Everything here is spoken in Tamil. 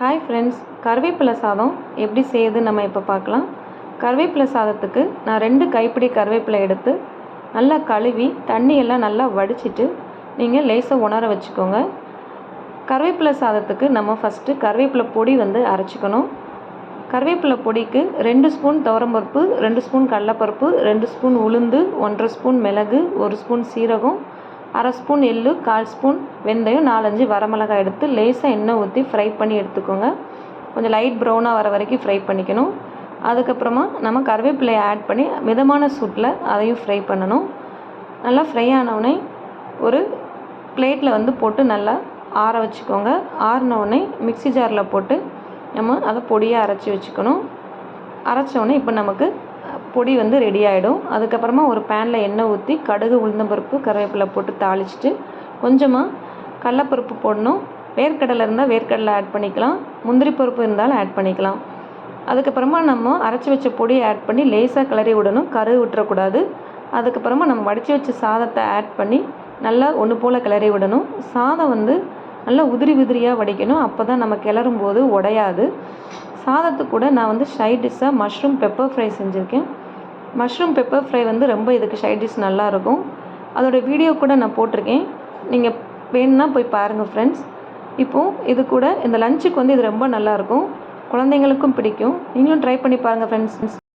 ஹாய் ஃப்ரெண்ட்ஸ் கருவேப்பிலை சாதம் எப்படி செய்யுதுன்னு நம்ம இப்போ பார்க்கலாம். கருவேப்பிலை சாதத்துக்கு நான் ரெண்டு கைப்பிடி கருவேப்பிலை எடுத்து நல்லா கழுவி தண்ணியெல்லாம் நல்லா வடிச்சிட்டு நீங்கள் லேசாக உணர வச்சுக்கோங்க. கருவேப்பிலை சாதத்துக்கு நம்ம ஃபஸ்ட்டு கருவேப்பிலை பொடி வந்து அரைச்சிக்கணும். கருவேப்பிலை பொடிக்கு ரெண்டு ஸ்பூன் துவரம்பருப்பு ரெண்டு ஸ்பூன் கடலப்பருப்பு ரெண்டு ஸ்பூன் உளுந்து ஒன்றரை ஸ்பூன் மிளகு ஒரு ஸ்பூன் சீரகம் அரை ஸ்பூன் எள்ளு கால் ஸ்பூன் வெந்தயம் நாலஞ்சு வரமிளகாய் எடுத்து லேசாக எண்ணெய் ஊற்றி ஃப்ரை பண்ணி எடுத்துக்கோங்க. கொஞ்சம் லைட் ப்ரௌனாக வர வரைக்கும் ஃப்ரை பண்ணிக்கணும். அதுக்கப்புறமா நம்ம கருவேப்பிலையை ஆட் பண்ணி மிதமான சூட்டில் அதையும் ஃப்ரை பண்ணணும். நல்லா ஃப்ரை ஆனவுடனே ஒரு பிளேட்டில் வந்து போட்டு நல்லா ஆற வச்சுக்கோங்க. ஆறினவுடனே மிக்ஸி ஜாரில் போட்டு நம்ம அதை பொடியாக அரைச்சி வச்சுக்கணும். அரைச்சோடனே இப்போ நமக்கு பொடி வந்து ரெடி ஆகிடும் அதுக்கப்புறமா ஒரு பேனில் எண்ணெய் ஊற்றி கடுகு உளுந்தம்பருப்பு கருவேப்பிலை போட்டு தாளிச்சிட்டு கொஞ்சமாக கடலப்பருப்பு போடணும். வேர்க்கடலை இருந்தால் வேர்க்கடலை ஆட் பண்ணிக்கலாம். முந்திரி பருப்பு இருந்தாலும் ஆட் பண்ணிக்கலாம். அதுக்கப்புறமா நம்ம அரைச்சி வச்ச பொடியை ஆட் பண்ணி லேசாக கிளறி விடணும். கரு விட்டுறக்கூடாது அதுக்கப்புறமா நம்ம வடித்து வச்ச சாதத்தை ஆட் பண்ணி நல்லா ஒன்று போல் கிளறி விடணும். சாதம் வந்து நல்லா உதிரி உதிரியாக வடிக்கணும். அப்போ தான் நம்ம கிளறும் போது உடையாது. சாதத்துக்கு கூட நான் வந்து சைட் டிஷ்ஷாக மஷ்ரூம் பெப்பர் ஃப்ரை செஞ்சுருக்கேன். மஷ்ரூம் பெப்பர் ஃப்ரை வந்து ரொம்ப இதுக்கு சைட் டிஷ் நல்லாயிருக்கும் அதோடய வீடியோ கூட நான் போட்டிருக்கேன். நீங்கள் வேணும்னா போய் பாருங்கள் ஃப்ரெண்ட்ஸ் இப்போது இது கூட இந்த லஞ்சுக்கு வந்து இது ரொம்ப நல்லாயிருக்கும் குழந்தைங்களுக்கும் பிடிக்கும். நீங்களும் ட்ரை பண்ணி பாருங்கள் ஃப்ரெண்ட்ஸ்